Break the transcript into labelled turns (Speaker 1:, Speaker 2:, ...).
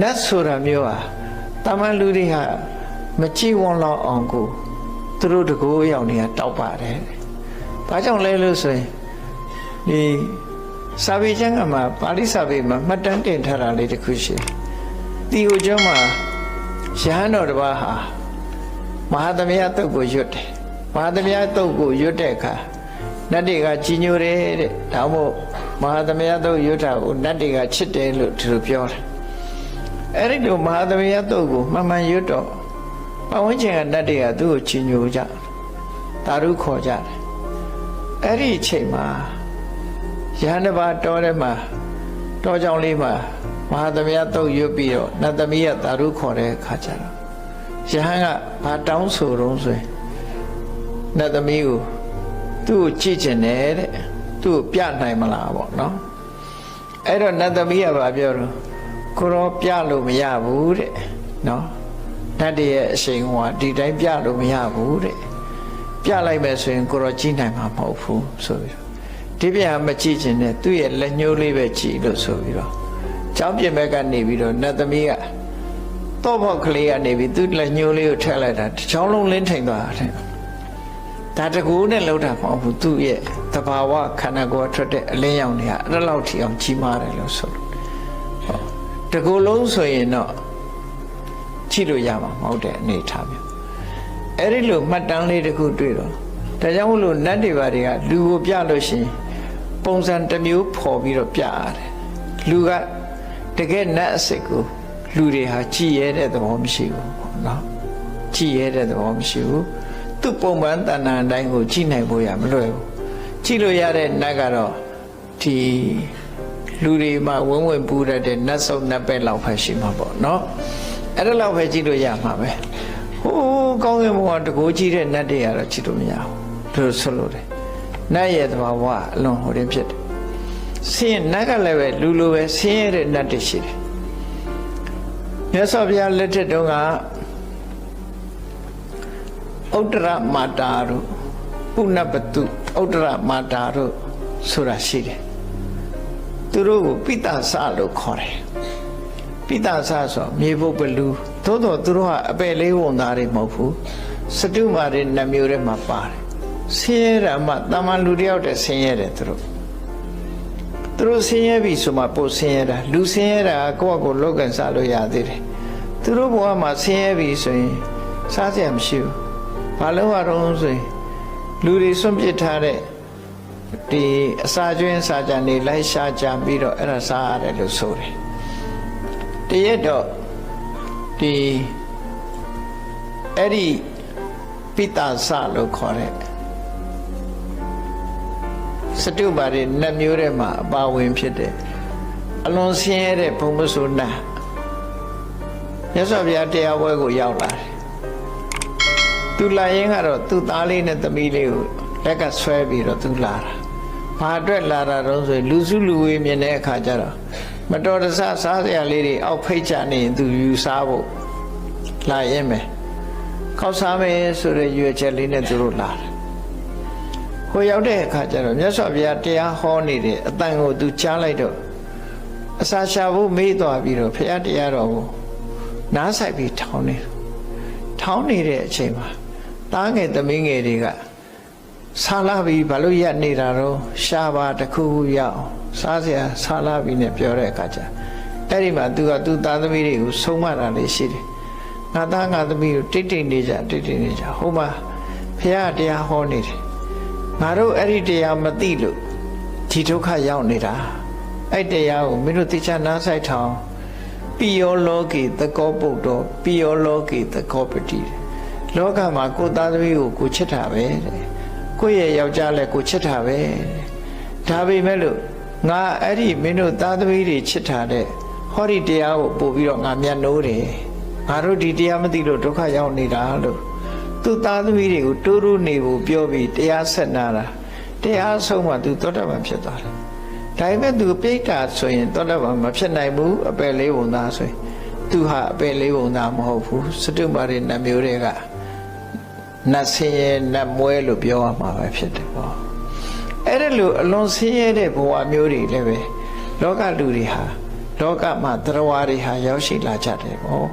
Speaker 1: နတ်ဆိုတာမျိုးဟာတာမန်လူတွေဟာမကြည့်ဝန်းတော့အောင်ကိုသူတို့တကိုးရောက်နေတာတောက်ပါတယ်။ဘာကြောင့်လဲလို့ဆိုရင်ဒီစာပေကျမ်းကမှာပါဠိစာပေမှာမှတ်တမ်းတင်ထားတာလေးတစ်ခုရှိတယ်။ဒီဟိုကျောင်းမှာရဟန်းတော်တစ်ပါးဟာမဟာသမယတုတ်ကိုရွတ်တယ်။မဟာသမယတုတ်ကိုရွတ်တဲ့အခါနတ်တွေကကြီးညိုတယ်တဲ့။ဒါမို့မဟာသမယတုတ်ရွတ်တာကိုနတ်တွေကချစ်တယ်လို့သူတို့ပြောတယ်။ အဲ့ဒီလိုမဟာသမယတုတ်ကိုမှန်မှန်ရွတ်တော့ပဝန်းကျင်ကနတ်တွေကသူ့ကိုချီညိုကြတယ်။တာရုခေါ်ကြတယ်။အဲ့ဒီအချိန်မှာရဟန်းတစ်ပါးတောထဲမှာတောကြောင်လေးမှာမဟာသမယတုတ်ရွတ်ပြီးတော့နတ်သမီးကတာရုခေါ်တဲ့အခါကျတော့ရဟန်းကဘာတောင်းဆိုတော့ဆိုရင်နတ်သမီးကိုသူ့ကိုကြည့်ကျင်တယ်တဲ့သူ့ကိုပြနိုင်မလားပေါ့နော်အဲ့တော့နတ်သမီးကဘာပြောတော့ ကိုရောပြလို့မရဘူးတဲ့နော်နတ်တည်းရဲ့အရှိန်ဟောဒီတိုင်းပြလို့မရဘူးတဲ့ပြလိုက်မယ်ဆိုရင်ကိုရောကြည့်နိုင်မှာမဟုတ်ဘူးဆိုပြီးတော့ဒီပြန်မကြည့်ကျင်တဲ့သူ့ရဲ့လက်ညှိုးလေးပဲကြည့်လို့ဆိုပြီးတော့ကျောင်းပြင်ဘက်ကနေပြီးတော့နတ်သမီးကတော့ဘောက်ကလေးကနေပြီးသူ့လက်ညှိုးလေးကိုထည့်လိုက်တာတစ်ချောင်းလုံးလင်းထိန်သွားတယ်ဒါတကူနဲ့လှုပ်တာမဟုတ်ဘူးသူ့ရဲ့သဘာဝခန္ဓာကိုယ်ထွက်တဲ့အလင်းရောင်တွေကအဲ့လောက်ထိအောင်ကြီးမားတယ်လို့ဆိုလို့ဟော တကူလုံးဆိုရင်တော့ကြည့်လို့ရမှာမဟုတ်တဲ့အနေအထားမျိုးအဲ့ဒီလိုမှတ်တမ်းလေးတစ်ခုတွေ့တော့ဒါကြောင့်မို့လို့နတ်တွေဘာတွေကလူကိုပြလို့ရှိရင်ပုံစံတစ်မျိုးဖော်ပြီးတော့ပြရတယ်လူကတကယ်နတ်အစ်စ်ကိုလူတွေဟာကြည်ရဲတဲ့သဘောမရှိဘူးပေါ့နော်ကြည်ရဲတဲ့သဘောမရှိဘူးသူ့ပုံမှန်တဏ္ဍာန်တိုင်းကိုကြည်နိုင်ဖို့ရမလွယ်ဘူးကြည်လို့ရတဲ့နတ်ကတော့ဒီ လူတွေမှာဝင်းဝင်ပူရတဲ့နတ်စုံနတ်ပဲလောက်ပဲရှိမှာပေါ့နော်အဲ့ဒါလောက်ပဲကြည့်လို့ရမှာပဲဟိုးကောင်းကင်ဘုံကတကိုးကြည့်တဲ့နတ်တွေကတော့ကြည့်လို့မရဘူးသူဆိုလို့တယ်နတ်ရဲ့သဘာဝအလွန်ဟိုတင်ဖြစ်တယ်ဆင်းနတ်ကလည်းပဲလူလိုပဲဆင်းရဲတဲ့နတ်တွေရှိတယ်မြတ်စွာဘုရားလက်ထက်တုန်းကဥတ္တရမာတာတို့ပုဏ္ဏပတုဥတ္တရမာတာတို့ဆိုတာရှိတယ် သူတို့ကိုပိတ္တဆလို့ခေါ်တယ်ပိတ္တဆဆိုမြေဘုတ်ပလူသို့တော်သူတို့ကအပယ်လေးဝန်သားတွေမဟုတ်ဘူးစတုမာတွေနှမျိုးထဲမှာပါတယ်ဆင်းရဲတာမှတာမန်လူတယောက်တည်းဆင်းရဲတယ်သူတို့သူတို့ဆင်းရဲပြီဆိုမှပို့ဆင်းရဲတာလူဆင်းရဲတာကကိုယ့်အကိုလောကန်စားလို့ရသေးတယ်သူတို့ဘဝမှာဆင်းရဲပြီဆိုရင်စားစရာမရှိဘူးဘာလို့ရတော့ဆိုရင်လူတွေစွန့်ပစ်ထားတဲ့ ဒီအစာကျွင်းစာကြံနေလိုက်ရှာကြံပြီးတော့အဲ့ဒါစားရတယ်လို့ဆိုတယ်တရက်တော့ဒီအဲ့ဒီပိတ္တဆလို့ခေါ်တဲ့စတုပါရီနှမျိုးထဲမှာအပါဝင်ဖြစ်တယ်အလွန်ဆင်းရဲတဲ့ဘုံမဆုနာမြတ်စွာဘုရားတရားပွဲကိုရောက်လာတယ်သူလာရင်ကတော့သူ့သားလေးနဲ့သမီးလေးကိုလက်ကဆွဲပြီးတော့သူလာတာ ဘာအတွက်လာတာတော့ဆိုရင်လူစုလူဝေးမြင်တဲ့အခါကျတော့မတော်တဆစားစရာလေးတွေအောက်ဖိတ်ချနေရင်သူယူစားဖို့လာရင်မယ်ခောက်စားမယ်ဆိုတဲ့ရွေချက်လေးနဲ့သူတို့လာတယ်ဟိုရောက်တဲ့အခါကျတော့မြတ်စွာဘုရားတရားဟောနေတဲ့အတန်ကိုသူကြားလိုက်တော့အစာရှာဖို့မေးသွားပြီးတော့ဘုရားတရားတော်ကိုနားဆိုင်ပြီးထောင်းနေထောင်းနေတဲ့အချိန်မှာတားငယ်သမီးငယ်တွေက ဆာလာပြီးဘာလို့ရက်နေတာတော့ရှားပါတစ်ခုခုရအောင်စားစရာဆာလာပြီးနဲ့ပြောတဲ့အခါကျအဲ့ဒီမှာသူကသူ့သားသမီးတွေကိုဆုံးမတာလေးရှိတယ်ငါသားငါသမီးကိုတိတ်တိတ်နေကြတိတ်တိတ်နေကြဟိုမှာဖះတရားဟောနေတယ်ငါတို့အဲ့ဒီတရားမသိလို့ဒီဒုက္ခရောက်နေတာအဲ့တရားကိုမင်းတို့သိချာနားဆိုင်ထောင်ပိယောလောကေသကောပုတ်တော်ပိယောလောကေသကောပတိလောကမှာကိုယ်သားသမီးကိုကိုချစ်တာပဲတဲ့ ကိုယ့်ရဲ့ယောက်ျားလည်းကိုချစ်တာပဲဒါပေမဲ့လို့ငါအဲ့ဒီမင်းတို့သားသမီးတွေချစ်တာတဲ့ဟောဒီတရားကိုပို့ပြီးတော့ငါမျက်နှိုးတယ်ငါတို့ဒီတရားမသိလို့ဒုက္ခရောက်နေတာလို့သူသားသမီးတွေကိုတိုးတိုးနေဖို့ပြောပြီးတရားဆက်နာတာတရားဆုံးမှသူသောတာပန်ဖြစ်သွားတယ်ဒါပေမဲ့သူပြိတ္တာဆိုရင်သောတာပန်မဖြစ်နိုင်ဘူးအပယ်လေးပုံသားဆိုရင်သူဟာအပယ်လေးပုံသားမဟုတ်ဘူးစတုမာရိနှမျိုးတွေက နတ်ဆင်းရဲနတ်မွဲလို့ပြောရမှာပဲဖြစ်တယ်ပေါ့အဲ့ဒါလို့အလွန်ဆင်းရဲတဲ့ဘဝမျိုးတွေလည်းပဲလောကလူတွေဟာလောကမှာတရားဝါတွေဟာရောက်ရှိလာကြတယ်ပေါ့